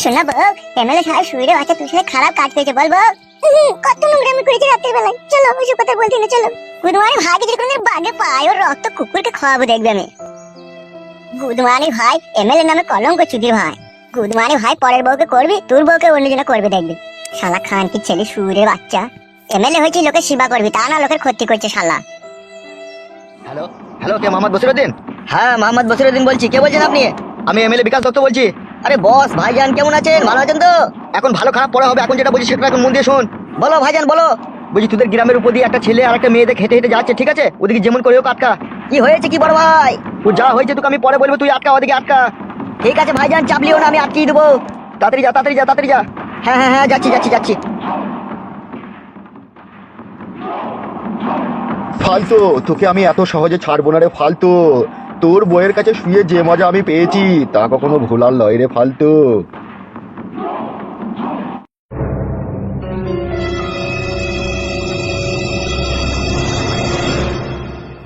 শোনা বউ এমএলএ সাহেব বাচ্চা তুই সাথে খারাপ কাজ করেছে বলব কত নোংরামি করেছে রাতের বেলায় চলো কথা বলছি না চলো। বাগে পায়, ওর রক্ত কুকুরকে খাওয়াবো, দেখবে আমি। ভাই, এমএলএ নামে কলঙ্ক চুদির ভাই গুদমানি ভাই, পরের বউকে করবি, তোর বউকে করবে, দেখবি। শালা খান কি ছেলে সুরের বাচ্চা। এমএলএ হয়েছে, লোকের সেবা করবি, তা না লোকের ক্ষতি করছে, শালা। হ্যালো হ্যালো, কে মোহাম্মদ হ্যাঁ মোহাম্মদ বসিরুদ্দিন বলছি, কে বলছেন আপনি? আমি এমএলএ বিকাশ দত্ত বলছি। আরে বস ভাইজান কেমন আছেন? ভালো আছেন তো? এখন ভালো খারাপ পড়া হবে এখন যেটা বলছি সেটা এখন মন দিয়ে শোন। বলো ভাইজান বলো। বলছি তোদের গ্রামের উপর দিয়ে একটা ছেলে আর একটা মেয়েদের হেঁটে হেঁটে যাচ্ছে ঠিক আছে? ওদিকে যেমন করে হোক আটকা। কি হয়েছে কি বড় ভাই? ও যা হয়েছে তোকে আমি পরে বলব তুই আটকা ওদিকে আটকা। ঠিক আছে ভাইজান চাপলিও না আমি আটকিয়ে দেবো। তাড়াতাড়ি যা তাড়াতাড়ি যা তাড়াতাড়ি যা। হ্যাঁ হ্যাঁ হ্যাঁ যাচ্ছি যাচ্ছি যাচ্ছি। ফালতু তোকে আমি এত সহজে ছাড়বো না রে ফালতু। তোর বইয়ের কাছে শুয়ে যে মজা আমি পেয়েছি তা কখনো ভোলার লয় রে ফালতু।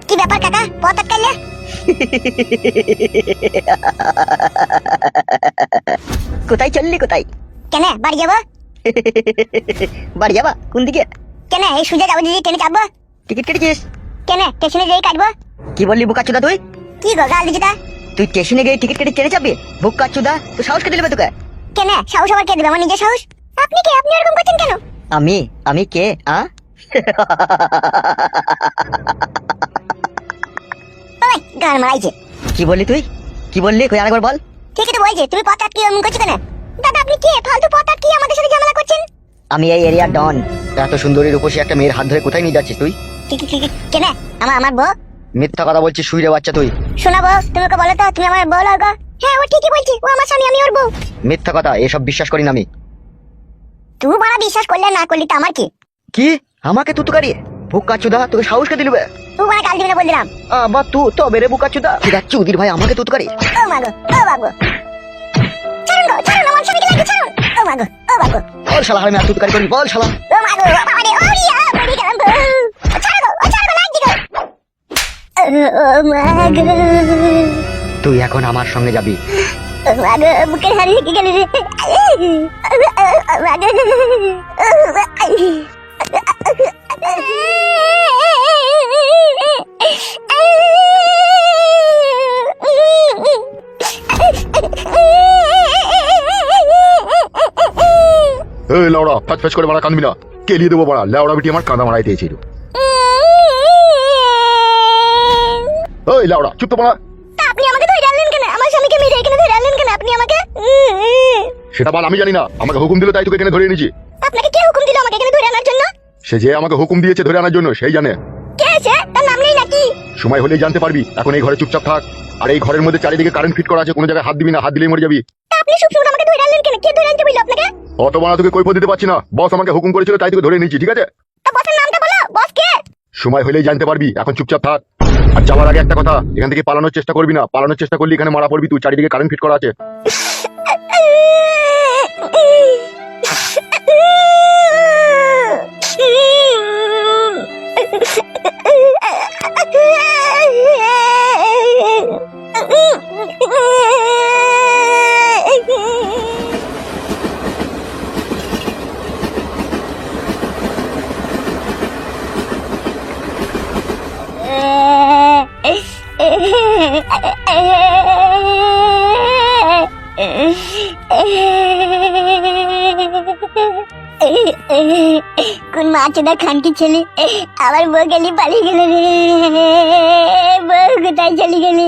কি ব্যাপার কাকা? পথ আটকাইলে? কোথায় চললি কোথায়? কেন বাড়ি যাব? বাড়ি যাবা? কোন দিকে? কেন এই সুজা যাব দিদি ট্রেনে চাপবো? টিকিট কেটেছিস? কেন স্টেশনে যেই কাটবো? কি বললি বুকাচুদা তুই? কি গো গাল তুই স্টেশনে গিয়ে টিকিট কেটে ট্রেনে চাপবি বুকাচুদা তুই সাহস কে দিলে তোকে? কেন? সাহস আবার কে দেবে? আমার নিজের সাহস? আপনি কি? আপনি এরকম করছেন কেন? আমি? আমি কে? আ? ওই গান মারাইছে। কি বললি তুই? কি বললি? কই আরেকবার বল। ঠিকই তো বলছে তুমি পথ আটকে এমন করছ কেন? দাদা আপনি কে? ফালতু পথ আটকে আমাদের সাথে ঝামেলা করছেন? আমি এই এরিয়া ডন। এত সুন্দরী রূপসী একটা মেয়ের হাত ধরে কোথায় নিয়ে যাচ্ছিস তুই? কেন? আমার আমার বউ? মিথ্যা কথা বলছিস শুইরে বাচ্চা তুই। শোনাবো তুমি ওকে বলো তো তুমি আমার বউ লাগো হ্যাঁ ও ঠিকই বলছি ও আমার স্বামী আমি ওর বউ। মিথ্যা কথা এসব বিশ্বাস করি না আমি। তুই বাড়া বিশ্বাস করলে না করলি তো আমার কি? কি? আমাকে তুতুকারি বুকাচুদা তোকে সাহস কে দিলবে তুই বাড়া কাল দিবি না বলে দিলাম আবার তু তবে রে বুকাচুদা ঠিক আছে চুদির ভাই আমাকে তুতুকারি ও মাগো ও বাগো ছাড়ুন গো ছাড়ুন আমার স্বামীকে লাগে ছাড়ুন। ও মাগো ও বাগো বল শালা আমি আর তুতুকারি করি বল শালা। ও মাগো বাবা রে ও রিয়া মরি গেলাম গো ছাড়ো গো ও ছাড়ো গো লাগছি গো ও মাগো তুই এখন আমার সঙ্গে যাবি। বুকের হাড়ি কি গেল রে এই, লাউড়া ফ্যাচ ফ্যাচ করে মারা কাঁদবি না। কেলিয়ে দেবো মারা লাউড়া বিটি আমার কাঁদা মারাই দিয়েছিল। ওই লাউড়া চুপ তো মারা আপনি আমাকে ধরে আনলেন কেন? আমার স্বামীকে মেরে এখানে ধরে আনলেন কেন? আপনি আমাকে সেটা বল আমি জানি না। আমাকে হুকুম দিল তাই তোকে এখানে ধরে এনেছি। আপনাকে কে হুকুম দিল আমাকে এখানে ধরে আনার জন্য? সে যে আমাকে হুকুম দিয়েছে ধরে আনার জন্য সেই জানে। কে আছে তার নাম নেই নাকি? সময় হলেই জানতে পারবি। এখন এই ঘরে চুপচাপ থাক। আর এই ঘরের মধ্যে চারিদিকে কারেন্ট ফিট করা আছে কোনো জায়গায় হাত দিবি না হাত দিলেই মরে যাবি। তা আপনি সব সময় আমাকে ধরে আনলেন কেন? কে ধরে আনতে বলল আপনাকে? অত মারা তোকে কৈফত দিতে পারছি না। বস আমাকে হুকুম করেছিল তাই তোকে ধরে নিয়েছি ঠিক আছে? তা বসের নামটা বলো। বস কে? সময় হলেই জানতে পারবি। এখন চুপচাপ থাক। আর যাওয়ার আগে একটা কথা, এখান থেকে পালানোর চেষ্টা করবি না। পালানোর চেষ্টা করলে এখানে মারা পড়বি, তুই চারিদিকে কারেন্ট ফিট করা আছে। কোন মাছেদা খানকি ছেলে? আমার বউ গেলি পালিয়ে গেল রে। বউ কোথায় চলে গেলি?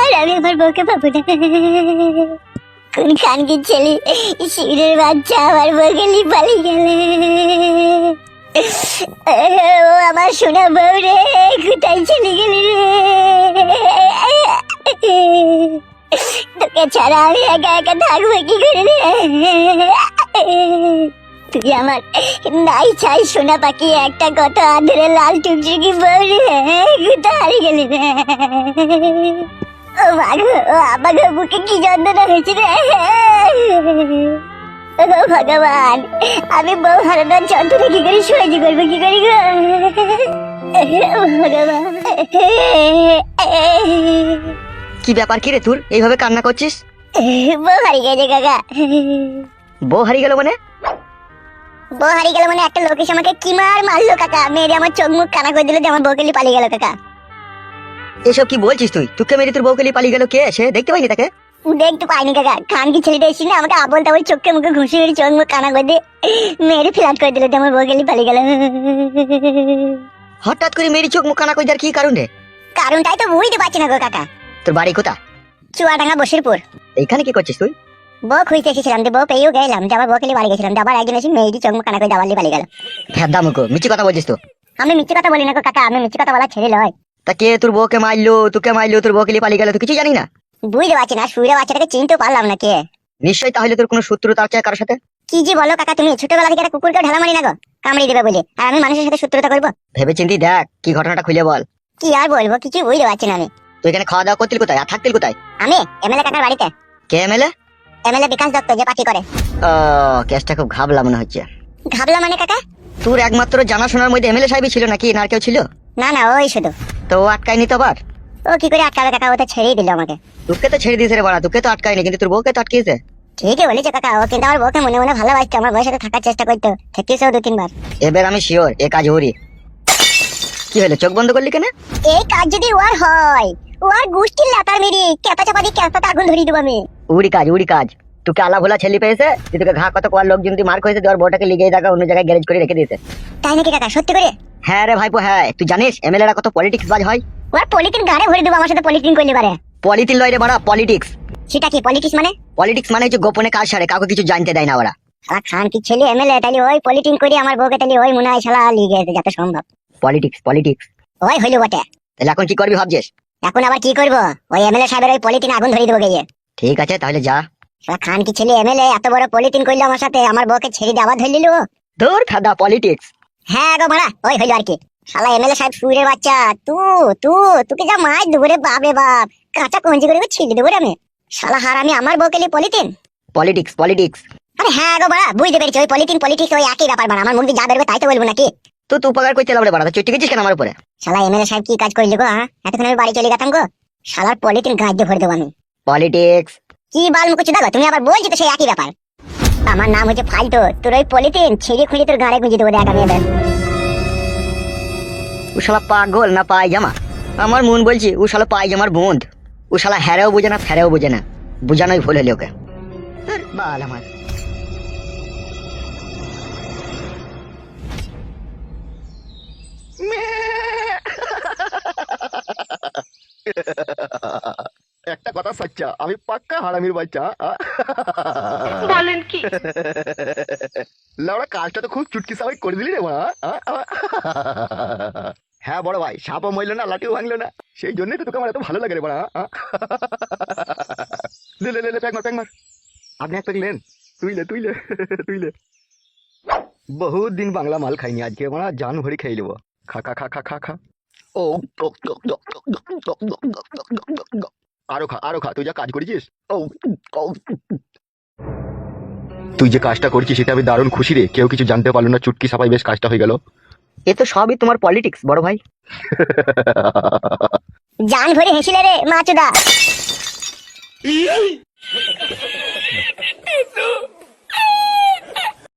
আর আমি আমার বউকে পাবো না। কোন খানকি ছেলে শিবিরের বাচ্চা আমার বউ গেলি পালিয়ে গেলে। ও আমার সোনা বউ রে, কোথায় চলে গেলি রে? তোকে ছাড়া আমি একা একা থাকব কি করে রে? তুই আমার নাই চাই সোনা পাখি, একটা কথা আধরে লাল টুকটুকি বউ রে, কোথায় হারিয়ে গেলি রে? আমাকে বুকে কি যন্ত্রণা হয়েছে রে? ভগবান আমি বউ হারানোর যন্ত্রণা কি করে সহ্য করব কি করি গো? ভগবান। কি ব্যাপার কি রে তোর এইভাবে কান্না করছিস? বউ হারিয়ে গেছে কাকা। বউ হারিয়ে গেল মানে? বউ হারিয়ে গেল মানে একটা লোক এসে আমাকে কি মার মারলো কাকা? মেরে আমার চোখ মুখ কানা করে দিল যে আমার বউকে পালিয়ে গেল কাকা। এসব কি বলছিস তুই? তোকে মেরে তোর বউকে নিয়ে পালিয়ে গেল কে? সে দেখতে পাইনি তাকে? দেখতে পাইনি কাকা খান কি ছেলেটা না আমাকে আবল তাবল চোখে মুখে ঘুষি মেরে চোখ মুখ কানা করে দিয়ে মেরে ফ্ল্যাট করে দিল আমার বউকে নিয়ে পালিয়ে গেল। হঠাৎ করে মেরি চোখ মুখ কানা করে দেওয়ার কি কারণ? রে কারণটাই তো বুঝতে পারছি না গো কাকা। তোর বাড়ি কোথা চুয়াডাঙ্গা বসিরপুর। এইখানে কি করছিস তুই? বউ খুঁজতে এসেছিলাম বউ পেয়েও গেলাম যে আমার বউকে নিয়ে বাড়ি গেছিলাম যে আবার একদিন এসে মেয়েটি চোখ মুখ কানা করে দাবার নিয়ে পালিয়ে গেল। হ্যাঁ দামুকো মিছি কথা বলছিস তো? আমি মিথ্যে কথা বলি না গো কাকা আমি মিথ্যে কথা বলা ছেড়ে লয় তা কে তোর বউকে মারলো তোকে মারলো তোর বউকে নিয়ে পালিয়ে গেল তুই কিছু জানি না? বুঝতে পারছি না সুরে বাচ্চাটাকে চিনতে পারলাম না কে। নিশ্চয়ই তাহলে তোর কোনো শত্রুতা আছে কারোর সাথে? কি যে বলো কাকা তুমি ছোটবেলা থেকে একটা কুকুরকে ঢালা মারি না গো? কামড়ি দেবে বলে। আর আমি মানুষের সাথে শত্রুতা করব? ভেবে চিন্তি দেখ কি ঘটনাটা খুলে বল। কি আর বলব কিছু বুঝতে পারছি না আমি। তুই এখানে খাওয়া দাওয়া করতিল কোথায়? আর থাকতিল কোথায়? আমি? এমএলএ কাকার বাড়িতে। কে এমএলএ? এমএলএ বিকাশ দত্ত যে পার্টি করে। ও কেসটা খুব ঘাবলা মনে হচ্ছে। ঘাবলা মানে কাকা? তোর একমাত্র জানাশোনার মধ্যে এমএলএ সাহেবই ছিল নাকি? না আর কেউ ছিল? না না ওই শুধু। তো আটকায়নি তো আবার? ও কি করে আটকাবে কাকা? ও তো ছেড়েই দিল আমাকে। তোকে তো ছেড়ে দিয়েছে রে বাড়া তোকে তো আটকায়নি কিন্তু তোর বউকে তো আটকিয়েছে। ঠিকই বলেছে কাকা ও কিন্তু আমার বউকে মনে মনে ভালোবাসতো আমার বউয়ের সাথে থাকার চেষ্টা করতো থেকেছেও দু তিনবার। এবার আমি শিওর এ কাজ হরি কি হলো চোখ বন্ধ করলি কেন? এই কাজ যদি ওর হয় ওর গোষ্ঠীর লাতার মেরি কেতা চাপা দিয়ে কেতাতে আগুন ধরিয়ে দেবো আমি। উড়ি কাজ উড়ি কাজ। তোকে আলা ভোলা ছেলে পেয়েছে যে তোকে ঘা কত কোয়ার লোকজন তুই মার করেছে তোর বউটাকে লিগেই থাকা অন্য জায়গায় গ্যারেজ করে রেখে দিয়েছে। তাই নাকি কাকা সত্যি করে? হ্যাঁ রে ভাইপো হ্যাঁ। তুই জানিস এমএলএরা কত পলিটিক্স বাজ হয়? ওর পলিটিন গাড়ে ভরে দেবো আমার সাথে পলিটিন করলে পারে। পলিটিন লয় রে বাড়া পলিটিক্স সেটা কি পলিটিক্স মানে? পলিটিক্স মানে হচ্ছে গোপনে কাজ সারে কাউকে কিছু জানতে দেয় না ওরা। শালা খান কি ছেলে এমএলএ তাহলে ওই পলিটিন করে আমার বউকে তাহলে ওই মনে হয় শালা লিগে যত সম্ভব। পলিটিক্স পলিটিক্স ওই হইল বটে। তাহলে এখন কি করবি ভাবছিস? এখন আবার কি করব? ওই এমএলএ সাহেবের ওই পলিটিন আগুন ধরিয়ে দেবো গিয়ে ঠিক আছে তাহলে যা। শালা খান কি ছেলে এমএলএ এত বড় পলিটিন করল আমার সাথে আমার বউকে ছেড়ে দিয়ে আবার ধরে নিল তোর খাদা পলিটিক্স হ্যাঁ গো মারা ওই হইল আর কি। শালা এমএলএ সাহেব সুরের বাচ্চা তু তু তোকে যা মাছ দেবো রে বাপ রে বাপ কাঁচা কঞ্জি করে ছিঁড়ে দেবো রে আমি। শালা হার আমি আমার বউকে নিয়ে পলিটিন পলিটিক্স পলিটিক্স আরে হ্যাঁ গো মারা বুঝতে পেরেছি ওই পলিটিন পলিটিক্স ওই একই ব্যাপার মারা আমার মুখ দিয়ে যা বেরোবে তাই তো বলব নাকি? তুই তো উপকার করতে লাগবে বাড়া চুটি গেছিস কেন আমার উপরে? শালা এমএলএ সাহেব কি কাজ করলি গো হ্যাঁ এতক্ষণ আমি বাড়ি চলে গেতাম গো। শালার পলিটিন গাছ দিয়ে ভরে দেবো আমি। পলিটিক্স কি বাল মুকুচি দেখো তুমি আবার বলছো তো সেই একই ব্যাপার। আমার নাম হচ্ছে ফালতু। তোর ওই পলিটিন ছিঁড়ে খুঁড়ে তোর গাড়ে গুঁজে দেবো দেখ আমি এবার। ও পাগল না পায়জামা? আমার মন বলছি উশালা শালা পায়জামার বন্ধ উশালা শালা হ্যারেও বোঝে না ফেরেও বোঝে না। বোঝানোই ভুল হলে ওকে। বাল আমার। একটা কথা সচ্চা আমি পাক্কা হারামির বাচ্চা? বলেন কি লাউড়া কাজটা তো খুব চুটকি সাবাই করে দিলি রে মা? হ্যাঁ বড় ভাই সাপও মরলো না লাঠিও ভাঙলো না সেই জন্যই তো তোকে আমার এত ভালো লাগে রে বড়া? লে লে লে লে প্যাক মার প্যাক মার আপনি এক প্যাক লেন তুইলে তুইলে তুইলে বহুত দিন বাংলা মাল খাইনি আজকে আমরা জান ভরি খাই নেব খা খা খা খা খা খা ও আরও খা আরও খা তুই যা কাজ করেছিস? ও। তুই যে কাজটা করছিস সেটা আমি দারুণ খুশি রে। কেউ কিছু জানতে পারল না চুটকি সাপাই বেশ কাজটা হয়ে গেল। এ তো সবই তোমার পলিটিক্স বড় ভাই। জান ভরে হেসিলে রে মাচুদা